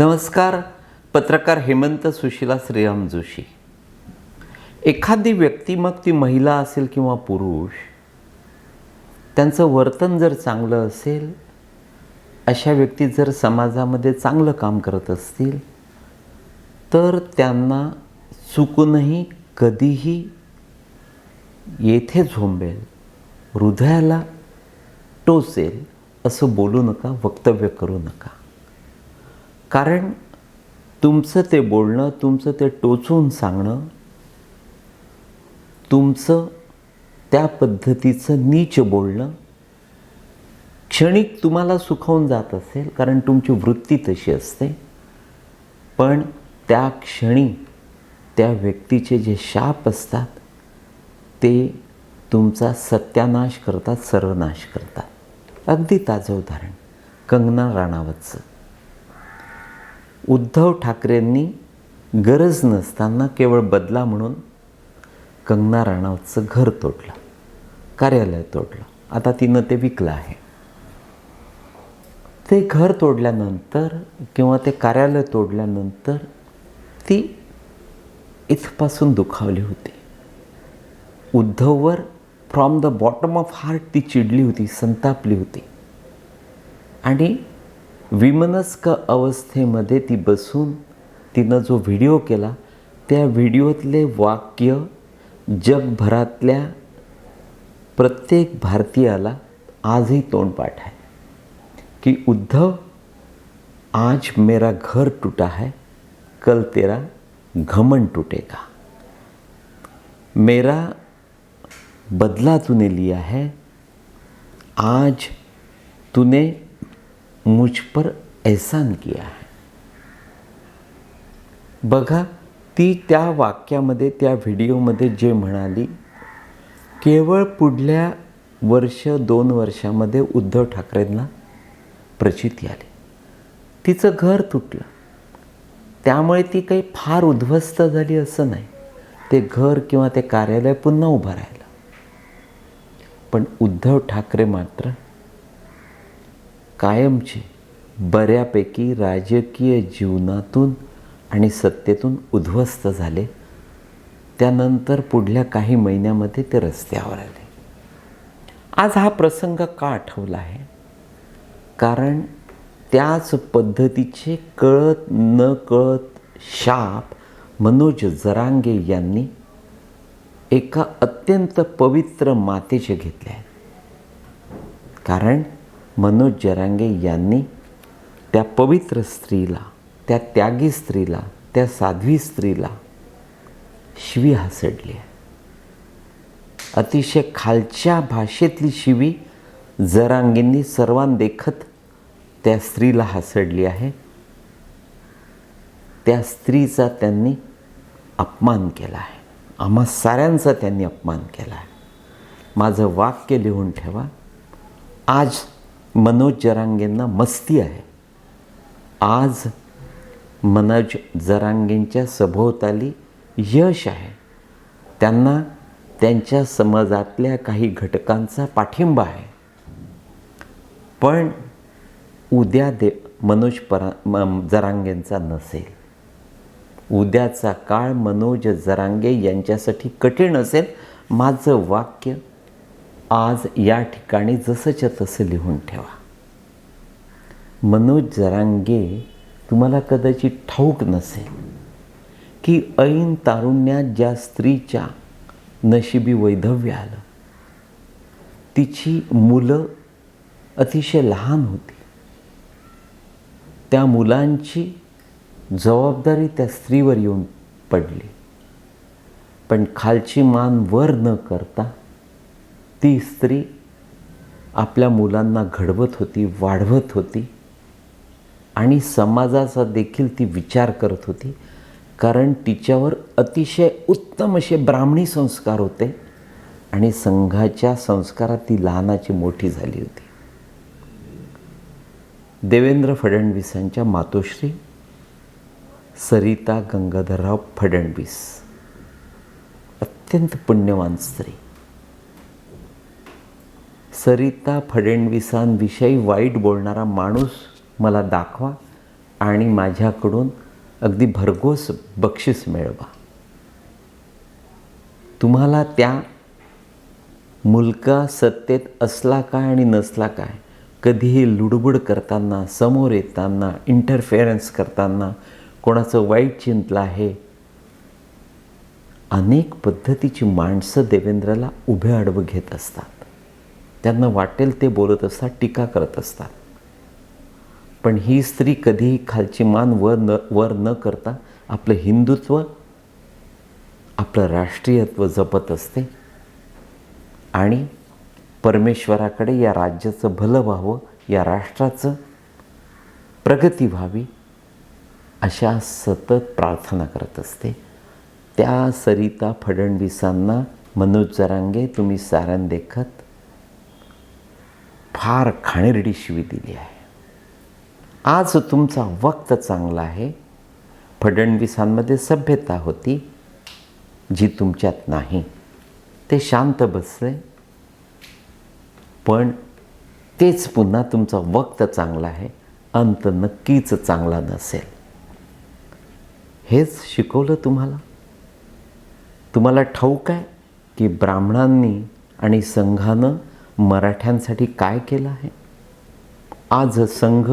नमस्कार पत्रकार हेमंत सुशिला श्रीराम जोशी. एखादी व्यक्ती मग ती महिला असेल किंवा पुरुष त्यांचं वर्तन जर चांगलं असेल अशा व्यक्ती जर समाजामध्ये चांगलं काम करत असतील तर त्यांना चुकूनही कधीही येथे झोंबेल हृदयाला टोचेल असं बोलू नका वक्तव्य करू नका. कारण तुमचं ते बोलणं तुमचं ते टोचून सांगणं तुमचं त्या पद्धतीचं नीच बोलणं क्षणिक तुम्हाला सुखावून जात असेल कारण तुमची वृत्ती तशी असते. पण त्या क्षणी त्या व्यक्तीचे जे शाप असतात ते तुमचा सत्यानाश करतात सर्वनाश करतात. अगदी ताजं उदाहरण कंगना राणावतचं. उद्धव ठाकरेंनी गरज नसताना केवळ बदला म्हणून कंगना राणावतचं घर तोडलं कार्यालय तोडलं. आता तिनं ते विकलं आहे. ते घर तोडल्यानंतर किंवा ते कार्यालय तोडल्यानंतर ती इथपासून दुखावली होती. उद्धववर from the bottom of heart ती चिडली होती संतापली होती. आणि विमनस्क अवस्थेमध्ये ती बसून तिनं जो व्हिडिओ केला त्या व्हिडिओतले वाक्य जगभरातल्या प्रत्येक भारतीयाला आजही तोंडपाठ आहे. की उद्धव आज मेरा घर टूटा है कल तेरा घमंड टूटेगा. मेरा बदला तूने लिया है आज तूने मुझ पर एहसान किया है। बघा ती त्या वाक्यामध्ये त्या व्हिडिओमध्ये जे म्हणाली केवळ पुढल्या वर्ष दोन वर्षामध्ये उद्धव ठाकरेंना प्रचिती आली तिचं घर तुटलं. त्यामुळे ती काही फार उद्ध्वस्त झाली असं नाही. ते घर किंवा ते कार्यालय पुन्हा उभं राहिलं. पण उद्धव ठाकरे मात्र कायमचे बऱ्यापैकी राजकीय जीवनातून आणि सत्तेतून उद्ध्वस्त झाले. त्यानंतर पुढल्या काही महिन्यामध्ये ते रस्त्यावर आले. आज हा प्रसंग का आठवला आहे? कारण त्याच पद्धतीचे कळत न कळत शाप मनोज जरांगे यांनी एका अत्यंत पवित्र मातेचे घेतले आहेत कारण मनोज जरांगे यांनी त्या पवित्र स्त्रीला त्या त्यागी स्त्रीला त्या साध्वी स्त्रीला शिवी हासडली आहे. अतिशय खालच्या भाषेतली शिवी जरांगींनी सर्वांदेखत त्या स्त्रीला हासडली आहे. त्या स्त्रीचा त्यांनी अपमान केला आहे. आम्हा साऱ्यांचा त्यांनी अपमान केला आहे. माझं वाक्य लिहून ठेवा. आज मनोज जरांगेंना मस्ती आहे. आज मनोज जरांगेंच्या सभोवताली यश आहे. त्यांना त्यांच्या समाजातल्या काही घटकांचा पाठिंबा आहे. पण उद्या दे मनोज परा म जरांगेंचा नसेल. उद्याचा काळ मनोज जरांगे यांच्यासाठी कठीण असेल. माझं वाक्य आज या ठिकाणी जसंच्या तसं लिहून ठेवा. मनोज जरांगे तुम्हाला कदाचित ठाऊक नसेल की ऐन तारुण्यात ज्या स्त्रीच्या नशिबी वैधव्य आलं तिची मुलं अतिशय लहान होती. त्या मुलांची जबाबदारी त्या स्त्रीवर येऊन पडली. पण खालची मान वर न करता ती स्त्री आपल्या मुलांना घडवत होती वाढवत होती आणि समाजाचा देखील ती विचार करत होती. कारण तिच्यावर अतिशय उत्तम असे ब्राह्मणी संस्कार होते आणि संघाच्या संस्कारात ती लहानाची मोठी झाली होती. देवेंद्र फडणवीसांच्या मातोश्री सरिता गंगाधरराव फडणवीस अत्यंत पुण्यवान स्त्री. सरिता फडणवीसांविषयी वाईट बोलणारा माणूस मला दाखवा आणि माझ्याकडून अगदी भरघोस बक्षीस मिळवा. तुम्हाला त्या मुलगा सत्तेत असला काय आणि नसला काय कधीही लुडबुड करताना समोर येताना इंटरफेरन्स करताना कोणाचं वाईट चिंतलं आहे? अनेक पद्धतीची माणसं देवेंद्रला उभे आडवं घेत असतात. त्यांना वाटेल ते बोलत असतात टीका करत असतात. पण ही स्त्री कधीही खालची मान वर न वर न करता आपलं हिंदुत्व आपलं राष्ट्रीयत्व जपत असते. आणि परमेश्वराकडे या राज्याचं भलं व्हावं या राष्ट्राचं प्रगती व्हावी अशा सतत प्रार्थना करत असते. त्या सरिता फडणवीसांना मनोज जरांगे तुम्ही सारण देखत फार खाणेरडी शिवी दिली आहे. आज तुमचा वक्त चांगला आहे. फडणवीसांमध्ये सभ्यता होती जी तुमच्यात नाही. ते शांत बसले. पण तेच पुन्हा तुमचा वक्त चांगला आहे अंत नक्कीच चांगला नसेल. हेच शिकवलं तुम्हाला? तुम्हाला ठाऊक आहे की ब्राह्मणांनी आणि संघानं मराठ्यांसाठी काय केलं आहे? आज संघ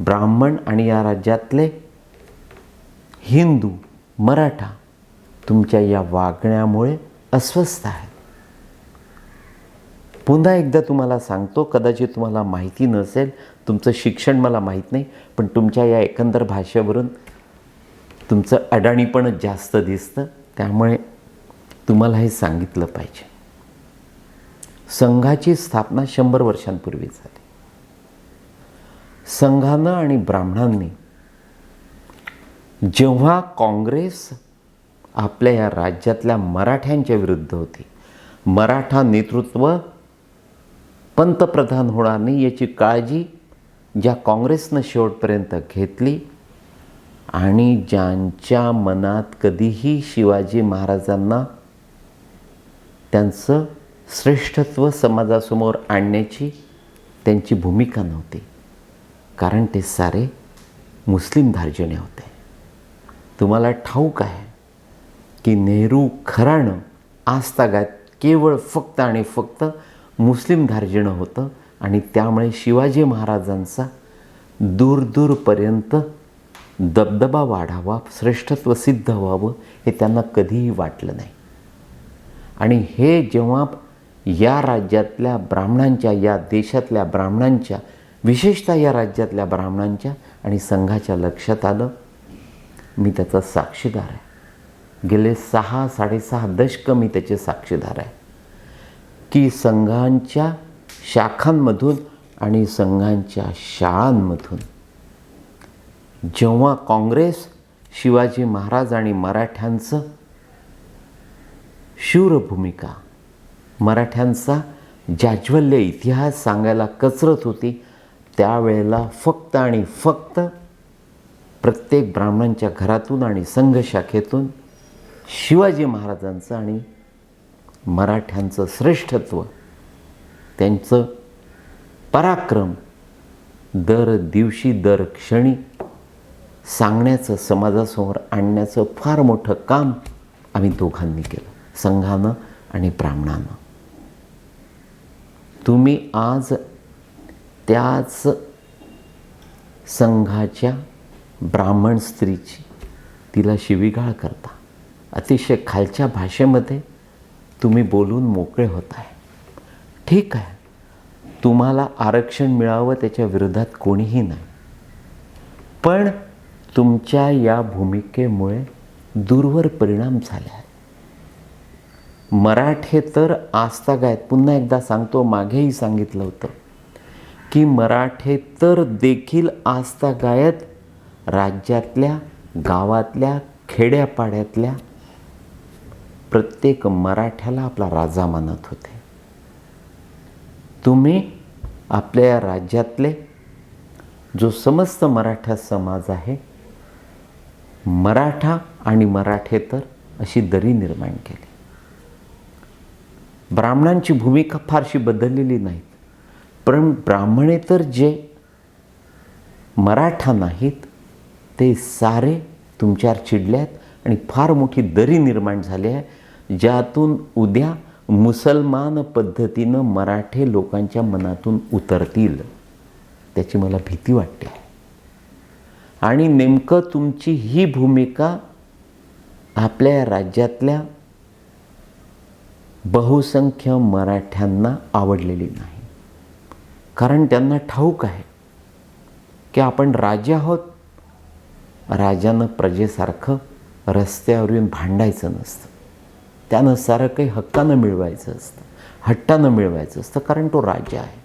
ब्राह्मण आणि या राज्यातले हिंदू मराठा तुमच्या या वागण्यामुळे अस्वस्थ आहेत. पुन्हा एकदा तुम्हाला सांगतो कदाचित तुम्हाला माहिती नसेल तुमचं शिक्षण मला माहीत नाही पण तुमच्या या एकंदर भाषेवरून तुमचं अडाणीपणच जास्त दिसतं त्यामुळे तुम्हाला हे सांगितलं पाहिजे. संघाची स्थापना शंभर वर्षांपूर्वी झाली. संघानं आणि ब्राह्मणांनी जेव्हा काँग्रेस आपल्या या राज्यातल्या मराठ्यांच्या विरुद्ध होती मराठा नेतृत्व पंतप्रधान होणार नाही याची काळजी ज्या काँग्रेसनं शेवटपर्यंत घेतली आणि ज्यांच्या मनात कधीही शिवाजी महाराजांना त्यांचं श्रेष्ठत्व समाजासमोर आणण्याची त्यांची भूमिका नव्हती. कारण ते सारे मुस्लिम धार्जने होते. तुम्हाला ठाऊक आहे की नेहरू घराणं आजतागात केवळ फक्त आणि फक्त मुस्लिम धार्जिणं होतं आणि त्यामुळे शिवाजी महाराजांचा दूरदूरपर्यंत दबदबा वाढावा श्रेष्ठत्व सिद्ध व्हावं हे त्यांना कधीही वाटलं नाही. आणि हे जेव्हा या राज्यातल्या ब्राह्मणांच्या या देशातल्या ब्राह्मणांच्या विशेषतः या राज्यातल्या ब्राह्मणांच्या आणि संघाच्या लक्षात आलं मी त्याचा साक्षीदार आहे. गेले सहा साडेसहा दशकं मी त्याचे साक्षीदार आहे. की संघांच्या शाखांमधून आणि संघांच्या शाळांमधून. जेव्हा काँग्रेस शिवाजी महाराज आणि मराठ्यांचं शूर भूमिका मराठ्यांचा जाज्वल्य इतिहास सांगायला कचरत होती त्यावेळेला फक्त आणि फक्त प्रत्येक ब्राह्मणांच्या घरातून आणि संघ शाखेतून शिवाजी महाराजांचं आणि मराठ्यांचं श्रेष्ठत्व त्यांचं पराक्रम दर दिवशी दर क्षणी सांगण्याचं समाजासमोर आणण्याचं फार मोठं काम आम्ही दोघांनी केलं संघानं आणि ब्राह्मणानं. तुम्ही आज त्याच संघाच्या ब्राह्मण स्त्रीची तिला शिवीगाळ करता. अतिशय खालच्या भाषेमध्ये तुम्ही बोलून मोकळे होत आहे. ठीक आहे. तुम्हाला आरक्षण मिळावं त्याच्या विरोधात कोणीही नाही. पण तुमच्या या भूमिकेमुळे दूरवर परिणाम झाले आहेत. मराठे तर आजतागायत पुन्हा एकदा सांगतो मागेही सांगितलं होतं की मराठे तर देखील आजतागायत राज्यातल्या गावातल्या खेड्यापाड्यातल्या प्रत्येक मराठ्याला आपला राजा मानत होते. तुम्ही आपल्या राज्यातले जो समस्त मराठा समाज आहे मराठा आणि मराठे तर अशी दरी निर्माण केली. ब्राह्मणांची भूमिका फारशी बदललेली नाहीत. पण ब्राह्मणे तर जे मराठा नाहीत ते सारे तुमच्यावर चिडल्यात आणि फार मोठी दरी निर्माण झाली आहे ज्यातून उद्या मुसलमान पद्धतीनं मराठे लोकांच्या मनातून उतरतील. त्याची मला भीती वाटते. आणि नेमकं तुमची ही भूमिका आपल्या राज्यातल्या बहुसंख्य मराठ्यांना आवडलेली नाही. कारण त्यांना ठाऊक आहे की आपण राजे आहोत. राजानं प्रजेसारखं रस्त्यावर येऊन भांडायचं नसतं. त्यानं सारं काही हक्कानं मिळवायचं असतं हट्टानं मिळवायचं असतं कारण तो राजा आहे.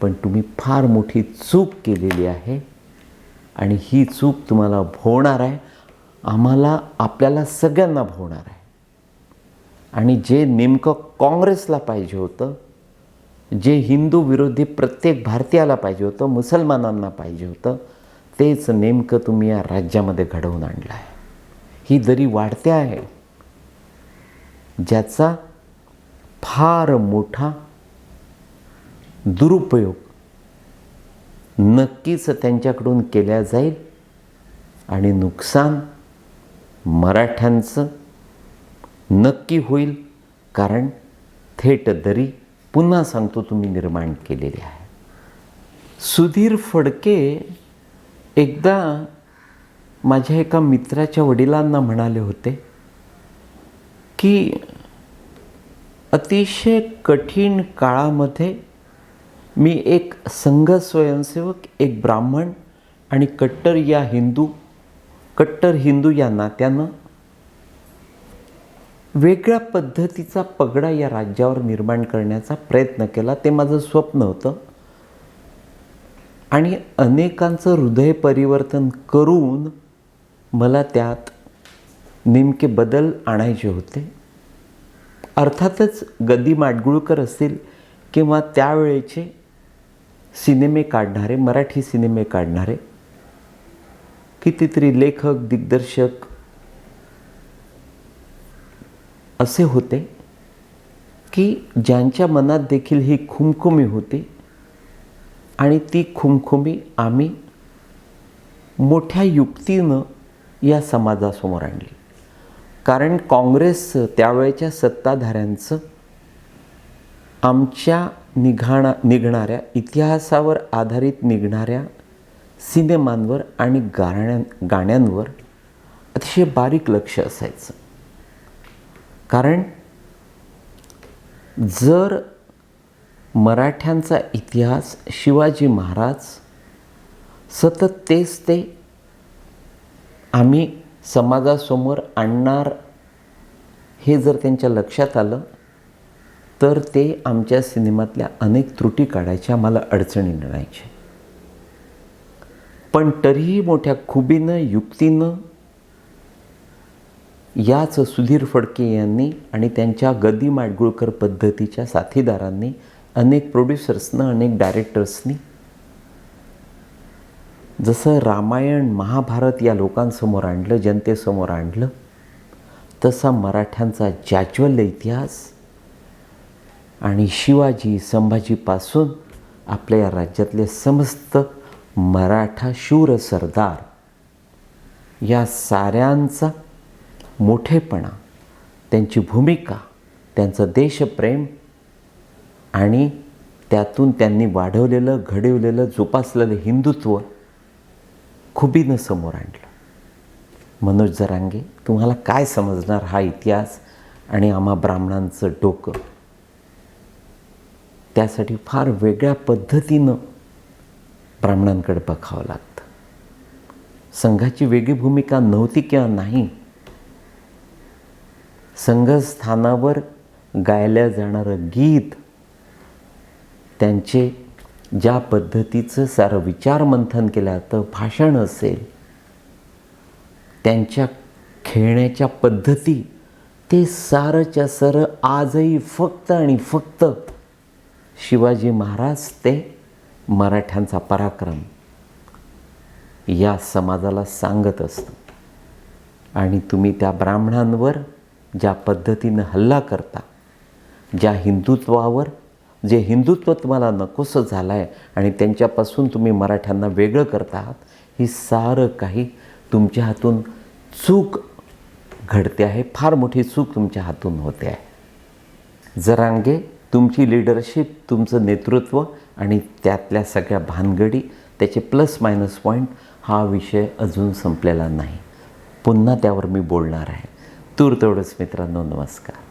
पण तुम्ही फार मोठी चूक केलेली आहे आणि ही चूक तुम्हाला भोवणार आहे. आम्हाला आपल्याला सगळ्यांना भोवणार आहे. आणि जे नेमकं काँग्रेसला पाहिजे होतं जे हिंदू विरोधी प्रत्येक भारतीयाला पाहिजे होतं मुसलमानांना पाहिजे होतं तेच नेमकं तुम्ही या राज्यामध्ये घडवून आणलं आहे ही दरी वाढते आहे ज्याचा फार मोठा दुरुपयोग नक्कीच त्यांच्याकडून केल्या जाईल आणि नुकसान मराठ्यांचं नक्की होईल. कारण थेट दरी पुन्हा सांगतो तुम्ही निर्माण केलेली आहे. सुधीर फडके एकदा माझ्या एका मित्राच्या वडिलांना म्हणाले होते की अतिशय कठीण काळामध्ये मी एक संघ स्वयंसेवक एक ब्राह्मण आणि कट्टर या हिंदू कट्टर हिंदू या नात्यानं वेगळ्या पद्धतीचा पगडा या राज्यावर निर्माण करण्याचा प्रयत्न केला. ते माझं स्वप्न होतं. आणि अनेकांचं हृदय परिवर्तन करून मला त्यात नेमके बदल आणायचे होते. अर्थातच गदी माडगुळकर असतील किंवा त्यावेळेचे सिनेमे काढणारे मराठी सिनेमे काढणारे कितीतरी लेखक दिग्दर्शक असे होते की ज्यांच्या मनात देखील ही खुमखुमी होती आणि ती खुमखुमी आम्ही मोठ्या युक्तीनं या समाजासमोर आणली. कारण काँग्रेस त्यावेळेच्या सत्ताधाऱ्यांचं आमच्या निघाणा निघणाऱ्या इतिहासावर आधारित निघणाऱ्या सिनेमांवर आणि गाण्या गाण्यांवर अतिशय बारीक लक्ष असायचं. कारण जर मराठ्यांचा इतिहास शिवाजी महाराज सतत तेच ते आम्ही समाजासमोर आणणार हे जर त्यांच्या लक्षात आलं तर ते आमच्या सिनेमातल्या अनेक त्रुटी काढायच्या आम्हाला अडचणी मिळायच्या पण तरीही मोठ्या खुबीनं युक्तीनं याच सुधीर फडके यांनी आणि त्यांच्या गदी माडगुळकर पद्धतीच्या साथीदारांनी अनेक प्रोड्युसर्सनं अनेक डायरेक्टर्सनी जसं रामायण महाभारत या लोकांसमोर आणलं जनतेसमोर आणलं तसा मराठ्यांचा जाज्वल्य इतिहास आणि शिवाजी संभाजीपासून आपल्या या राज्यातले समस्त मराठा शूर सरदार या साऱ्यांचा मोठेपणा त्यांची भूमिका त्यांचं देशप्रेम आणि त्यातून त्यांनी वाढवलेलं घडवलेलं जोपासलेलं हिंदुत्व खुबीनं समोर आणलं. मनोज जरांगे तुम्हाला काय समजणार हा इतिहास आणि आम्हा ब्राह्मणांचं डोकं? त्यासाठी फार वेगळ्या पद्धतीनं ब्राह्मणांकडे बघावं लागतं. संघाची वेगळी भूमिका नव्हती किंवा नाही संघस्थानावर गायलं जाणारं गीत त्यांचे ज्या पद्धतीचं सारं विचार मंथन केलं जातं भाषण असेल त्यांच्या खेळण्याच्या पद्धती ते सारंच्या सारं आजही फक्त आणि फक्त शिवाजी महाराज ते मराठ्यांचा पराक्रम या समाजाला सांगत असतं आणि तुम्ही त्या ब्राह्मणांवर ज्या पद्धतीनं हल्ला करता ज्या हिंदुत्वावर जे हिंदुत्व तुम्हाला नकोसं झालं आहे आणि त्यांच्यापासून तुम्ही मराठ्यांना वेगळं करत आहात ही सारं काही तुमच्या हातून चूक घडते आहे फार मोठी चूक तुमच्या हातून होते आहे. जरांगे तुमची लिडरशिप तुमचं नेतृत्व आणि त्यातल्या सगळ्या भानगडी त्याचे प्लस मायनस पॉईंट हा विषय अजून संपलेला नाही. पुन्हा त्यावर मी बोलणार आहे. तूर तेवढंच मित्रांनो नमस्कार.